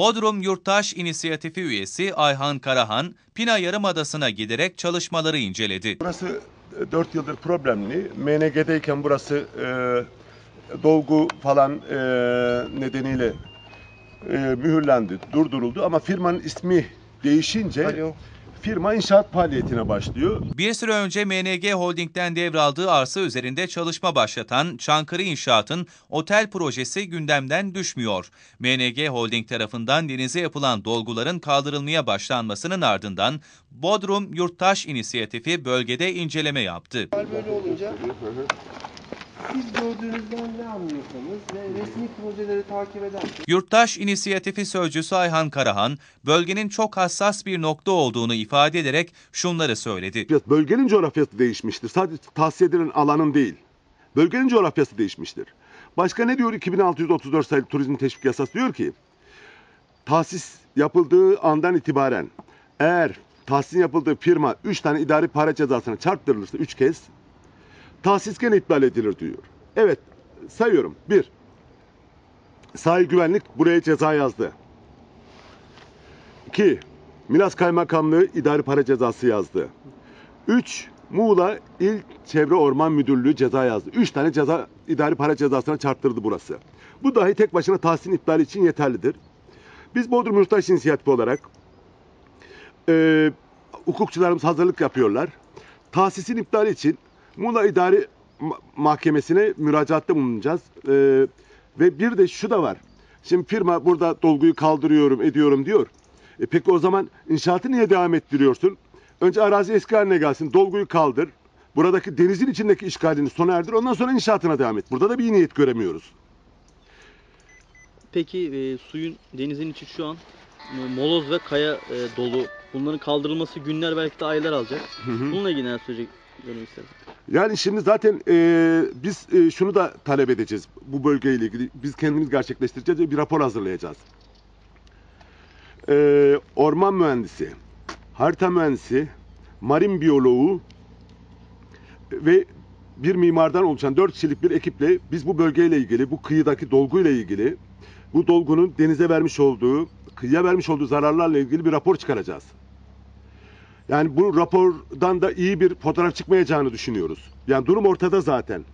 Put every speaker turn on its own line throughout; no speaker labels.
Bodrum Yurttaş İnisiyatifi üyesi Ayhan Karahan, Pina Yarımadası'na giderek çalışmaları inceledi.
Burası 4 yıldır problemli. MNG'deyken burası e, dolgu falan e, nedeniyle e, mühürlendi, durduruldu ama firmanın ismi değişince firma inşaat faaliyetine başlıyor.
Bir süre önce MNG Holding'den devraldığı arsa üzerinde çalışma başlatan Çankırı İnşaat'ın otel projesi gündemden düşmüyor. MNG Holding tarafından denize yapılan dolguların kaldırılmaya başlanmasının ardından Bodrum Yurttaş İnisiyatifi bölgede inceleme yaptı.
Böyle olunca siz gördüğünüzden ne anlıyorsanız ve resmi projeleri takip eder.
Yurttaş İnisiyatifi Sözcüsü Ayhan Karahan, bölgenin çok hassas bir nokta olduğunu ifade ederek şunları söyledi.
Bölgenin coğrafyası değişmiştir. Sadece tahsis edilen alanın değil. Bölgenin coğrafyası değişmiştir. Başka ne diyor 2634 sayılı turizm teşvik yasası diyor ki tahsis yapıldığı andan itibaren eğer tahsisin yapıldığı firma 3 tane idari para cezasına çarptırılırsa 3 kez tahsis gene iptal edilir diyor. Evet sayıyorum. 1. Sahil güvenlik buraya ceza yazdı. 2. Milas Kaymakamlığı idari para cezası yazdı. 3. Muğla İl Çevre Orman Müdürlüğü ceza yazdı. 3 tane ceza idari para cezasına çarptırdı burası. Bu dahi tek başına tahsin iptali için yeterlidir. Biz Bodrum Yurttaş İnisiyatifi olarak e, hukukçularımız hazırlık yapıyorlar. Tahsisin iptali için Muğla İdari Ma- Mahkemesi'ne müracaatta bulunacağız. E, ve bir de şu da var. Şimdi firma burada dolguyu kaldırıyorum, ediyorum diyor. E peki o zaman inşaatı niye devam ettiriyorsun? Önce arazi eski haline gelsin, dolguyu kaldır. Buradaki denizin içindeki işgalini sona erdir. Ondan sonra inşaatına devam et. Burada da bir iyi niyet göremiyoruz.
Peki e, suyun denizin içi şu an e, moloz ve kaya e, dolu. Bunların kaldırılması günler belki de aylar alacak. Bununla ilgili neler söyleyecek istedim.
Yani şimdi zaten e, biz e, şunu da talep edeceğiz bu bölgeyle ilgili. Biz kendimiz gerçekleştireceğiz ve bir rapor hazırlayacağız. E, orman mühendisi, harita mühendisi, marin biyoloğu ve bir mimardan oluşan dört kişilik bir ekiple biz bu bölgeyle ilgili, bu kıyıdaki dolguyla ilgili, bu dolgunun denize vermiş olduğu, kıyıya vermiş olduğu zararlarla ilgili bir rapor çıkaracağız. Yani bu rapordan da iyi bir fotoğraf çıkmayacağını düşünüyoruz. Yani durum ortada zaten.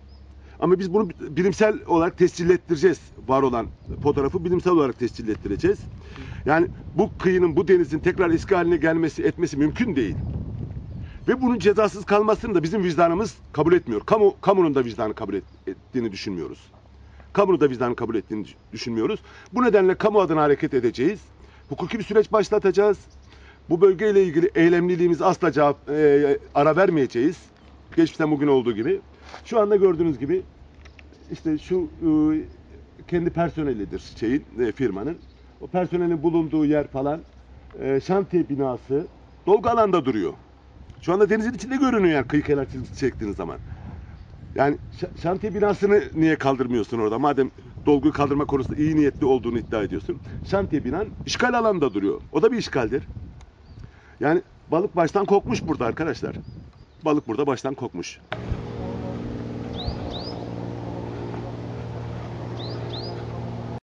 Ama biz bunu bilimsel olarak tescil ettireceğiz. Var olan fotoğrafı bilimsel olarak tescil ettireceğiz. Yani bu kıyının, bu denizin tekrar eski haline gelmesi, etmesi mümkün değil. Ve bunun cezasız kalmasını da bizim vicdanımız kabul etmiyor. Kamu, kamunun da vicdanı kabul et- ettiğini düşünmüyoruz. Kamunun da vicdanı kabul ettiğini düşünmüyoruz. Bu nedenle kamu adına hareket edeceğiz. Hukuki bir süreç başlatacağız. Bu bölgeyle ilgili eylemliliğimiz asla cevap e, ara vermeyeceğiz. Geçmişten bugün olduğu gibi. Şu anda gördüğünüz gibi işte şu e, kendi personelidir şeyin e, firmanın. O personelin bulunduğu yer falan e, şantiye binası dolgu alanda duruyor. Şu anda denizin içinde görünüyor yani kıyı kenar çektiğiniz zaman. Yani şantiye binasını niye kaldırmıyorsun orada? Madem dolguyu kaldırma konusunda iyi niyetli olduğunu iddia ediyorsun. Şantiye binan işgal alanda duruyor. O da bir işgaldir. Yani balık baştan kokmuş burada arkadaşlar. Balık burada baştan kokmuş.